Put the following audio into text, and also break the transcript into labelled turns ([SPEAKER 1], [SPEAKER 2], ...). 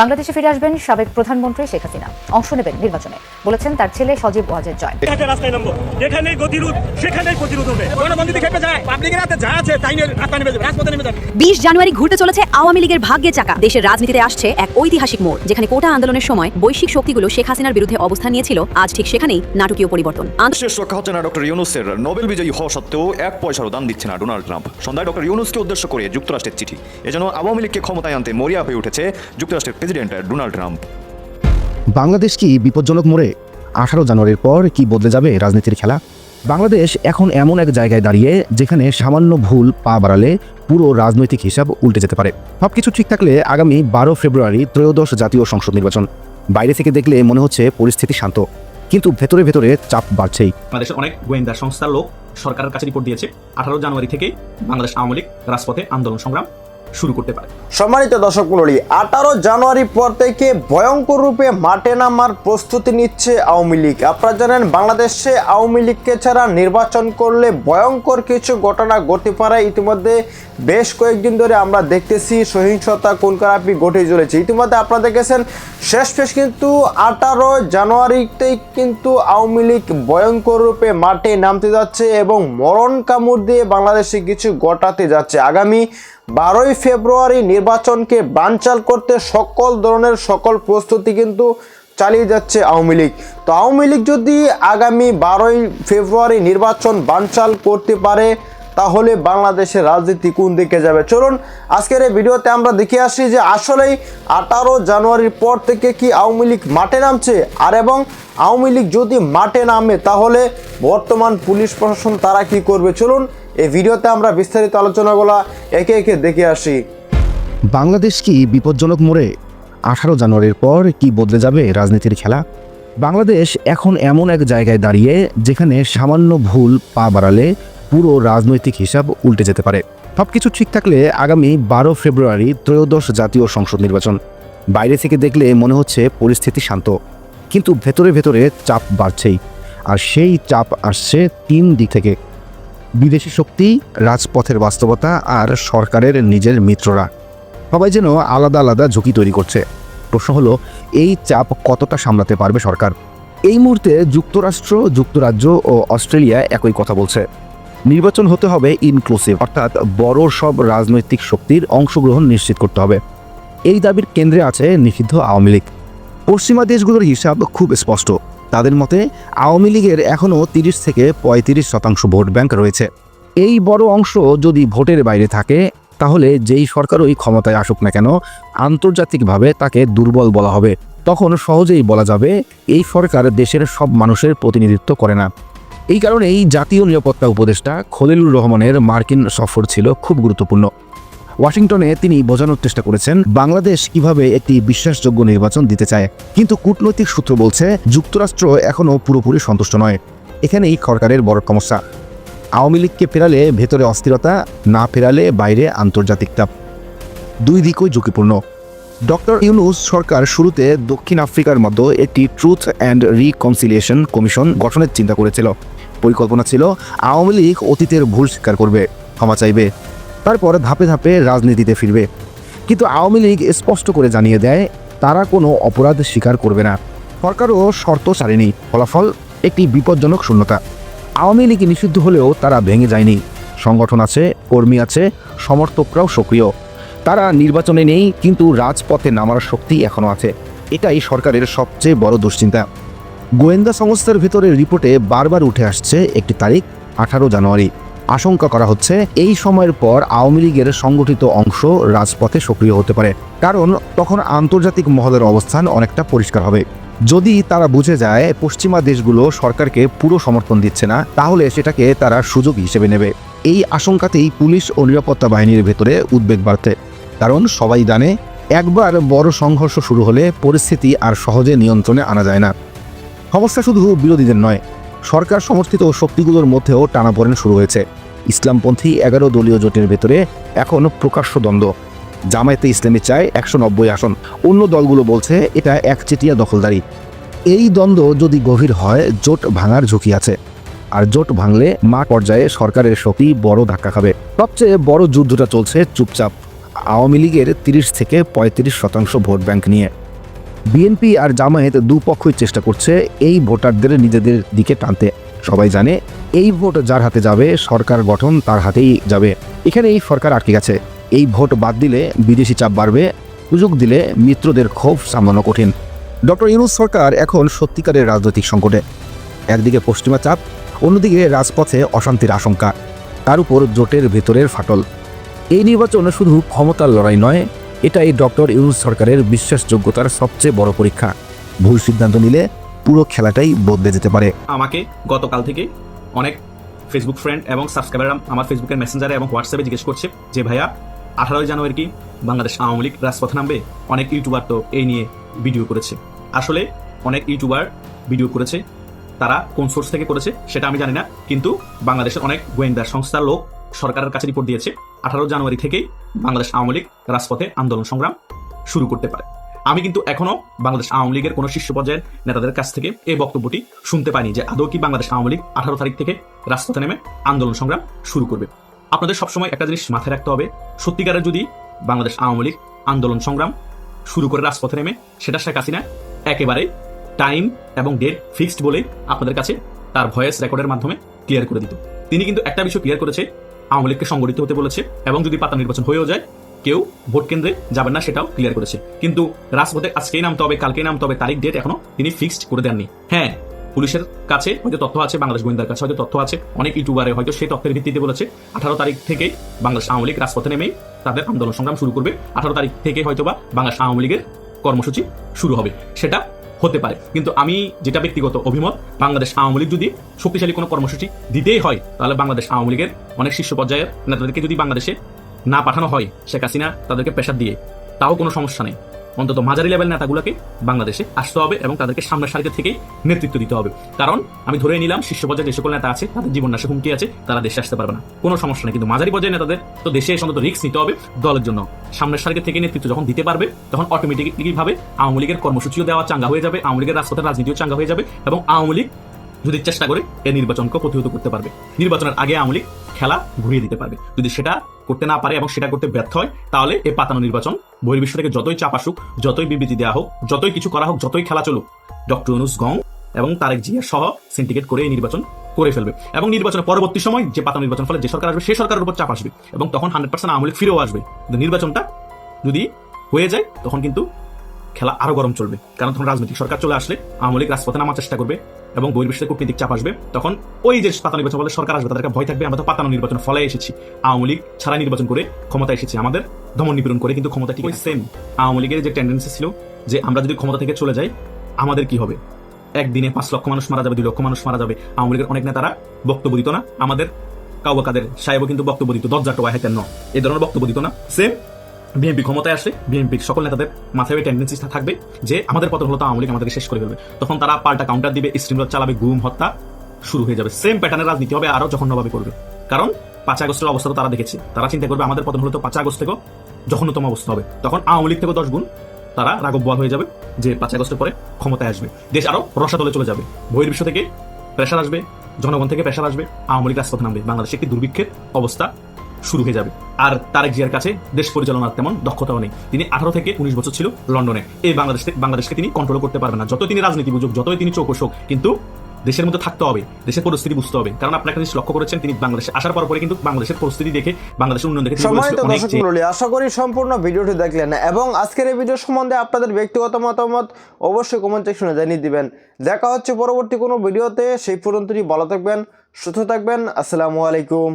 [SPEAKER 1] বাংলাদেশে ফিরে আসবেন সাবেক প্রধানমন্ত্রী শেখ হাসিনা। অংশ নেবেন নির্বাচনে বলেছেন তার ছেলে সজীব ওয়াজেদ জয়।
[SPEAKER 2] রাস্তায় নামবো যেখানেই গতিরোধ সেখানেই প্রতিরোধ হবে।
[SPEAKER 3] যায় পাবলিকের হাতে যা আছে তাই নিয়ে রাস্তা নেমে যাবে রাজপথে নেমে যাবে।
[SPEAKER 4] বিশ জানুয়ারি ঘুরতে চলেছে আওয়ামী লীগের ভাগ্যে চাকা। দেশের রাজনীতিতে আসছে এক ঐতিহাসিক মোড় যেখানে কোটা আন্দোলনের সময় বৈশ্বিক শক্তিগুলো শেখ হাসিনার বিরুদ্ধে অবস্থান নিয়েছিল। আজ ঠিক সেখানেই নাটকীয় পরিবর্তন।
[SPEAKER 5] শেষ রক্ষা হচ্ছে না ডক্টর ইউনুসের নোবেল বিজয়ী হওয়া সত্ত্বেও এক পয়সারও দান দিচ্ছে না ডোনাল্ড ট্রাম্প। সন্ধ্যায় ডক্টর ইউনুসকে উদ্দেশ্য করে যুক্তরাষ্ট্রের চিঠি। এজন্য আওয়ামী লীগকে ক্ষমতায় আনতে মরিয়া হয়ে উঠেছে যুক্তরাষ্ট্রের প্রেসিডেন্ট ডোনাল্ড ট্রাম্প।
[SPEAKER 6] বাংলাদেশ কি বিপজ্জনক মোড়ে? আঠারো জানুয়ারির পর কি বদলে যাবে রাজনীতির খেলা? বাংলাদেশ এখন এমন এক জায়গায় দাঁড়িয়ে যেখানে সামান্য ভুল পা বাড়ালে পুরো রাজনৈতিক হিসাব উল্টে যেতে পারে। সবকিছু ঠিক থাকলে আগামী বারো ফেব্রুয়ারি ত্রয়োদশ জাতীয় সংসদ নির্বাচন। বাইরে থেকে দেখলে মনে হচ্ছে পরিস্থিতি শান্ত কিন্তু ভেতরে ভেতরে চাপ বাড়ছেই।
[SPEAKER 3] বাংলাদেশের অনেক গোয়েন্দা সংস্থার লোক সরকারের কাছে রিপোর্ট দিয়েছে আঠারো জানুয়ারি থেকেই বাংলাদেশ আওয়ামী লীগ রাজপথে আন্দোলন সংগ্রাম। শুরু করতে পারে।
[SPEAKER 7] সম্মানিত দর্শক মণ্ডলী, আঠারো জানুয়ারি পর থেকে ভয়ঙ্কর রূপে মাঠে নামার প্রস্তুতি নিচ্ছে আওয়ামী লীগ। আপনারা জানেন, বাংলাদেশে আওয়ামী লীগকে ছাড়া নির্বাচন করলে ভয়ঙ্কর কিছু ঘটনা ঘটতে পারে। ইতিমধ্যে বেশ কয়েকদিন ধরে আমরা দেখতেছি সহিংসতা কোন কারাপি ঘটে চলেছে। ইতিমধ্যে আপনারা দেখেছেন শেষ ফেস কিন্তু আঠারো জানুয়ারিতেই কিন্তু আওয়ামী লীগ ভয়ঙ্কর রূপে মাঠে নামতে যাচ্ছে এবং মরণ কামড় দিয়ে বাংলাদেশে কিছু ঘটাতে যাচ্ছে। আগামী বারোই ফেব্রুয়ারি নির্বাচনকে বানচাল করতে সকল ধরনের সকল প্রস্তুতি কিন্তু চালিয়ে যাচ্ছে আওয়ামী লীগ। তো আওয়ামী লীগ যদি আগামী বারোই ফেব্রুয়ারি নির্বাচন বানচাল করতে পারে তাহলে বাংলাদেশের রাজনীতি কোন দিকে যাবে? চলুন, আজকের এই ভিডিওতে আমরা দেখে আসি যে আসলেই আঠারো জানুয়ারির পর থেকে কি আওয়ামী লীগ মাঠে নামছে? আর এবং আওয়ামী লীগ যদি মাঠে নামে, তাহলে বর্তমান পুলিশ প্রশাসন তারা কি করবে? চলুন, এই ভিডিওতে আমরা বিস্তারিত আলোচনাগুলো একে একে দেখে আসি।
[SPEAKER 6] বাংলাদেশ কি বিপজ্জনক মোড়ে? আঠারো জানুয়ারির পর কি বদলে যাবে রাজনীতির খেলা? বাংলাদেশ এখন এমন এক জায়গায় দাঁড়িয়ে, যেখানে সামান্য ভুল পা বাড়ালে পুরো রাজনৈতিক হিসাব উল্টে যেতে পারে। সবকিছু ঠিক থাকলে আগামী বারো ফেব্রুয়ারি ত্রয়োদশ জাতীয় সংসদ নির্বাচন। বাইরে থেকে দেখলে মনে হচ্ছে পরিস্থিতি শান্ত। কিন্তু ভেতরে ভেতরে চাপ বাড়ছেই। আর সেই চাপ আসছে তিন দিক থেকে। বিদেশি শক্তি, রাজপথের বাস্তবতা আর সরকারের নিজের মিত্ররা। সবাই যেন আলাদা আলাদা ঝুঁকি তৈরি করছে। প্রশ্ন হলো, এই চাপ কতটা সামলাতে পারবে সরকার? এই মুহূর্তে যুক্তরাষ্ট্র, যুক্তরাজ্য ও অস্ট্রেলিয়া একই কথা বলছে। নির্বাচন হতে হবে ইনক্লুসিভ অর্থাৎ বড় সব রাজনৈতিক শক্তির অংশগ্রহণ নিশ্চিত করতে হবে। এই দাবির কেন্দ্রে আছে নিষিদ্ধ আওয়ামী লীগ। পশ্চিমা দেশগুলোর হিসাব খুব স্পষ্ট। তাদের মতে, আওয়ামী লীগের এখনও তিরিশ থেকে পঁয়ত্রিশ শতাংশ ভোট ব্যাংক রয়েছে। এই বড় অংশ যদি ভোটের বাইরে থাকে, তাহলে যেই সরকারই ক্ষমতায় আসুক না কেন, আন্তর্জাতিকভাবে তাকে দুর্বল বলা হবে। তখন সহজেই বলা যাবে, এই সরকার দেশের সব মানুষের প্রতিনিধিত্ব করে না। এই কারণে এই জাতীয় নিরাপত্তা উপদেষ্টা খলিলুর রহমানের মার্কিন সফর ছিল খুব গুরুত্বপূর্ণ। ওয়াশিংটনে তিনি বোঝানোর চেষ্টা করেছেন বাংলাদেশ কীভাবে একটি বিশ্বাসযোগ্য নির্বাচন দিতে চায়। কিন্তু কূটনৈতিক সূত্র বলছে, যুক্তরাষ্ট্র এখনও পুরোপুরি সন্তুষ্ট নয়। এখানেই সরকারের বড় সমস্যা। আওয়ামী লীগকে ফেরালে ভেতরে অস্থিরতা, না ফেরালে বাইরে আন্তর্জাতিক চাপ। দুই দিকই ঝুঁকিপূর্ণ। ডক্টর ইউনুস সরকার শুরুতে দক্ষিণ আফ্রিকার মতো একটি ট্রুথ অ্যান্ড রিকনসিলিয়েশন কমিশন গঠনের চিন্তা করেছিল। পরিকল্পনা ছিল, আওয়ামী লীগ অতীতের ভুল স্বীকার করবে, ক্ষমা চাইবে। তারপর ধাপে ধাপে রাজনীতিতে ফিরবে। কিন্তু আওয়ামী লীগ স্পষ্ট করে জানিয়ে দেয়, তারা কোনো অপরাধ স্বীকার করবে না। সরকারও শর্ত ছাড়েনি। ফলাফল একটি বিপজ্জনক শূন্যতা। আওয়ামী লীগ নিষিদ্ধ হলেও তারা ভেঙে যায়নি। সংগঠন আছে, কর্মী আছে, সমর্থকরাও সক্রিয়। তারা নির্বাচনে নেই, কিন্তু রাজপথে নামার শক্তি এখনও আছে। এটাই সরকারের সবচেয়ে বড় দুশ্চিন্তা। গোয়েন্দা সংস্থার ভিতরে রিপোর্টে বারবার উঠে আসছে একটি তারিখ, আঠারো জানুয়ারি। আশঙ্কা করা হচ্ছে এই সময়ের পর আওয়ামী লীগের সংগঠিত অংশ রাজপথে সক্রিয় হতে পারে। কারণ তখন আন্তর্জাতিক মহলের অবস্থান অনেকটা পরিষ্কার হবে। যদি তারা বুঝে যায় পশ্চিমা দেশগুলো সরকারকে পুরো সমর্থন দিচ্ছে না, তাহলে সেটাকে তারা সুযোগ হিসেবে নেবে। এই আশঙ্কাতেই পুলিশ ও নিরাপত্তা বাহিনীর ভেতরে উদ্বেগ বাড়তে। কারণ সবাই জানে, একবার বড় সংঘর্ষ শুরু হলে পরিস্থিতি আর সহজে নিয়ন্ত্রণে আনা যায় না। সমস্যা শুধু বিরোধীদের নয়, সরকার সমর্থিত শক্তিগুলোর মধ্যেও টানাপোড়েন শুরু হয়েছে। ইসলামপন্থী এগারো দলীয় জোটের ভেতরে এখন প্রকাশ্য দ্বন্দ্ব। জামায়াতে ইসলামী চায় একশো নব্বই আসন। অন্য দলগুলো বলছে এটা একচেটিয়া দখলদারি। এই দ্বন্দ্ব যদি গভীর হয়, জোট ভাঙার ঝুঁকি আছে। আর জোট ভাঙলে মাঠ পর্যায়ে সরকারের শক্তি বড় ধাক্কা খাবে। সবচেয়ে বড় যুদ্ধটা চলছে চুপচাপ। আওয়ামী লীগের তিরিশ থেকে পঁয়ত্রিশ শতাংশ ভোট ব্যাংক নিয়ে। বিএনপি আর জামায়াত দুপক্ষই চেষ্টা করছে এই ভোটারদের নিজেদের দিকে টানতে। সবাই জানে, এই ভোট যার হাতে যাবে, সরকার গঠন তার হাতেই যাবে। এখানে এই সরকার আটকে গেছে? এই ভোট বাদ দিলে বিদেশি চাপ বাড়বে, সুযোগ দিলে মিত্রদের ক্ষোভ সামলানো কঠিন। ডক্টর ইউনুস সরকার এখন সত্যিকারের রাজনৈতিক সংকটে। একদিকে পশ্চিমা চাপ, অন্যদিকে রাজপথে অশান্তির আশঙ্কা। তার উপর জোটের ভেতরের ফাটল। এই নির্বাচন শুধু ক্ষমতার লড়াই নয় এটাই ডক্টর ইউনুস সরকারের বিশ্বাসযোগ্যতার সবচেয়ে বড় পরীক্ষা। ভুল সিদ্ধান্ত নিলে পুরো খেলাটাই বদলে যেতে পারে।
[SPEAKER 3] আমাকে গতকাল থেকে অনেক ফেসবুক ফ্রেন্ড এবং সাবস্ক্রাইবাররা আমার ফেসবুকের মেসেঞ্জারে এবং হোয়াটসঅ্যাপে জিজ্ঞেস করছে যে, ভাইয়া, আঠারোই জানুয়ারি কি বাংলাদেশ আওয়ামী লীগ রাজপথে নামবে? অনেক ইউটিউবার তো এই নিয়ে ভিডিও করেছে। আসলে অনেক ইউটিউবার ভিডিও করেছে, তারা কোন সোর্স থেকে করেছে সেটা আমি জানি না, কিন্তু বাংলাদেশের অনেক গোয়েন্দা সংস্থার লোক সরকারের কাছে রিপোর্ট দিয়েছে। আঠারো জানুয়ারি থেকেই বাংলাদেশ আওয়ামী লীগ রাজপথে আন্দোলন সংগ্রাম শুরু করতে পারে। আমি কিন্তু এখনও বাংলাদেশ আওয়ামী লীগের কোনো শীর্ষ পর্যায়ের নেতাদের কাছ থেকে এই বক্তব্যটি শুনতে পাইনি যে আদৌ কি বাংলাদেশ আওয়ামী লীগ আঠারো তারিখ থেকে রাজপথে নেমে আন্দোলন সংগ্রাম শুরু করবে। আপনাদের সবসময় একটা জিনিস মাথায় রাখতে হবে, সত্যিকারের যদি বাংলাদেশ আওয়ামী লীগ আন্দোলন সংগ্রাম শুরু করে রাজপথে নেমে, সেটা শেখ হাসিনা একেবারে টাইম এবং ডেট ফিক্সড বলে আপনাদের কাছে তার ভয়েস রেকর্ডের মাধ্যমে ক্লিয়ার করে দিত। তিনি কিন্তু একটা বিষয় ক্লিয়ার করেছে আওয়ামী লীগকে সংগঠিত হতে বলেছে এবং যদি পাতা নির্বাচন হয়েও যায়, কেউ ভোট কেন্দ্রে যাবেন না, সেটাও ক্লিয়ার করেছে। কিন্তু রাজপথে আজকেই নামতে হবে, কালকেই নামতে হবে, তারিখ ডেট এখনও তিনি ফিক্সড করে দেননি। হ্যাঁ পুলিশের কাছে হয়তো তথ্য আছে, বাংলাদেশ গোয়েন্দার কাছে হয়তো তথ্য আছে, অনেক ইউটিউবারে হয়তো সেই তথ্যের ভিত্তিতে বলেছে, আঠারো তারিখ থেকেই বাংলাদেশ আওয়ামী লীগ রাজপথে নেমেই তাদের আন্দোলন সংগ্রাম শুরু করবে, আঠারো তারিখ থেকে হয়তো বা বাংলাদেশ আওয়ামী লীগের কর্মসূচি শুরু হবে। সেটা হতে পারে। কিন্তু আমি যেটা ব্যক্তিগত অভিমত, বাংলাদেশ আওয়ামী লীগ যদি শক্তিশালী কোনো কর্মসূচি দিতেই হয়, তাহলে বাংলাদেশ আওয়ামী লীগের অনেক শীর্ষ পর্যায়ের নেতাদেরকে যদি বাংলাদেশে না পাঠানো হয়, শেখ হাসিনা তাদেরকে প্রেশার দিয়ে, তাও কোনো সমস্যা নেই। অন্তত মাঝারি লেভেল নেতাগুলোকে বাংলাদেশে আসতে হবে এবং তাদেরকে সামনের সারিতে থেকেই নেতৃত্ব দিতে হবে। কারণ আমি ধরে নিলাম, শীর্ষ পর্যায়ে যে সকল নেতা আছে, তাদের জীবন নাশে হুমকি আছে, তারা দেশে আসতে পারবে না। কোনো সমস্যা নেই, কিন্তু মাঝারি পর্যায়ে নেতাদের তো দেশে এসে অন্তত রিস্ক নিতে হবে দলের জন্য। সামনের সারিতে থেকে নেতৃত্ব যখন দিতে পারবে, তখন অটোমেটিকলি ভাবে আওয়ামী লীগের কর্মসূচিও দেওয়া চাঙ্গা হয়ে যাবে, আওয়ামী লীগের রাজপথের রাজনীতিও চাঙ্গা হয়ে যাবে এবং আওয়ামী লীগ যদি চেষ্টা করে এই নির্বাচনকে প্রতিহত করতে পারবে। নির্বাচনের আগে আওয়ামী লীগ খেলা ঘুরিয়ে দিতে পারবে। যদি সেটা করতে না পারে এবং সেটা করতে ব্যর্থ হয়, তাহলে এই পাতানো নির্বাচন বহির্বিশ্ব থেকে যতই চাপ আসুক, যতই বিবৃতি দেওয়া হোক, যতই কিছু করা হোক, যতই খেলা চলুক, ডক্টর অনুস গং এবং তারেক জিয়া সহ সিন্ডিকেট করে এই নির্বাচন করে ফেলবে। এবং নির্বাচনের পরবর্তী সময় যে পাতা নির্বাচন, ফলে যে সরকার আসবে, সেই সরকারের উপর চাপ আসবে এবং তখন হান্ড্রেড পার্সেন্ট আওয়ামী ফিরেও আসবে। কিন্তু নির্বাচনটা যদি হয়ে যায়, তখন কিন্তু খেলা আরও গরম চলবে। কারণ তখন রাজনৈতিক সরকার চলে আসলে আওয়ামী লীগ রাজপথে নামার চেষ্টা করবে। এবং বহির্বিশ্বের কূটনীতিক চাপ আসবে তখন ওই যে পাতা নির্বাচন বলে সরকার আসবে তাদেরকে ভয় থাকবে আমরা তো পাতানো নির্বাচন ফলে এসেছি। আওয়ামী লীগ ছাড়া নির্বাচন করে ক্ষমতা এসেছি আমাদের দমন নিপীড়ন করে কিন্তু ক্ষমতা ঠিক সেম আওয়ামী লীগের যে টেন্ডেন্সি ছিল যে আমরা যদি ক্ষমতা থেকে চলে যাই আমাদের কি হবে? একদিনে পাঁচ লক্ষ মানুষ মারা যাবে দুই লক্ষ মানুষ মারা যাবে। আওয়ামী লীগের অনেক নেতারা বক্তব্য দিত না আমাদের কাউবা কাদের সাহেবও কিন্তু বক্তব্য দিত দরজা টোয়া হেতেন ন এই ধরনের বক্তব্য দিত না। সেম বিএনপি ক্ষমতায় আসলে বিএনপির সকল নেতাদের মাথায় টেন্ডেন্সি থাকবে যে আমাদের পতন হলো তো আওয়ামী লীগ আমাদেরকে শেষ করে ফেলবে। তখন তারা পাল্টা কাউন্টার দিবে স্ট্রিমরত চালাবে, গুম, হত্যা শুরু হয়ে যাবে। সেম প্যাটার্নের রাজনীতি হবে, আরও জঘন্যভাবে করবে। কারণ পাঁচ আগস্টের অবস্থা তো তারা দেখেছে। তারা চিন্তা করবে, আমাদের পতন হলো তো পাঁচ আগস্ট থেকেও জঘন্যতম অবস্থা হবে। তখন আওয়ামী লীগ থেকে দশ গুণ তারা রাগব বল হয়ে যাবে যে পাঁচ আগস্টের পরে ক্ষমতায় আসবে। দেশ আরও রসাতলে চলে যাবে। বহির্বিশ্ব থেকে প্রেশার আসবে, জনগণ থেকে প্রেশার আসবে, আওয়ামী লীগ রাজপথ নামবে। বাংলাদেশে একটি দুর্ভিক্ষের অবস্থা শুরু হয়ে যাবে। আর তারেক জিয়ার কাছে দেশ পরিচালনার তেমন দক্ষতাও নেই। তিনি আঠারো থেকে উনিশ বছর ছিল লন্ডনে। এই বাংলাদেশ বাংলাদেশকে তিনি কন্ট্রোল করতে পারবেন না। যতই তিনি রাজনীতি বুঝুক যতই তিনি চৌকস হোক কিন্তু দেশের মধ্যে থাকতে হবে। দেশের পরিস্থিতি বুঝতে হবে। কারণ আপনি একটা জিনিস লক্ষ্য করেছেন তিনি বাংলাদেশে আসার পর পরে কিন্তু বাংলাদেশের পরিস্থিতি দেখে বাংলাদেশের উন্নয়ন দেখে
[SPEAKER 7] সম্মানিত আশা করি সম্পূর্ণ ভিডিওটি দেখলেন। এবং আজকের এই ভিডিও সম্বন্ধে আপনাদের ব্যক্তিগত মতামত অবশ্যই কমেন্ট সেকশনে জানিয়ে দিবেন। দেখা হচ্ছে পরবর্তী কোনো ভিডিওতে। সেই পর্যন্তই ভালো থাকবেন সুস্থ থাকবেন। আসসালামু আলাইকুম।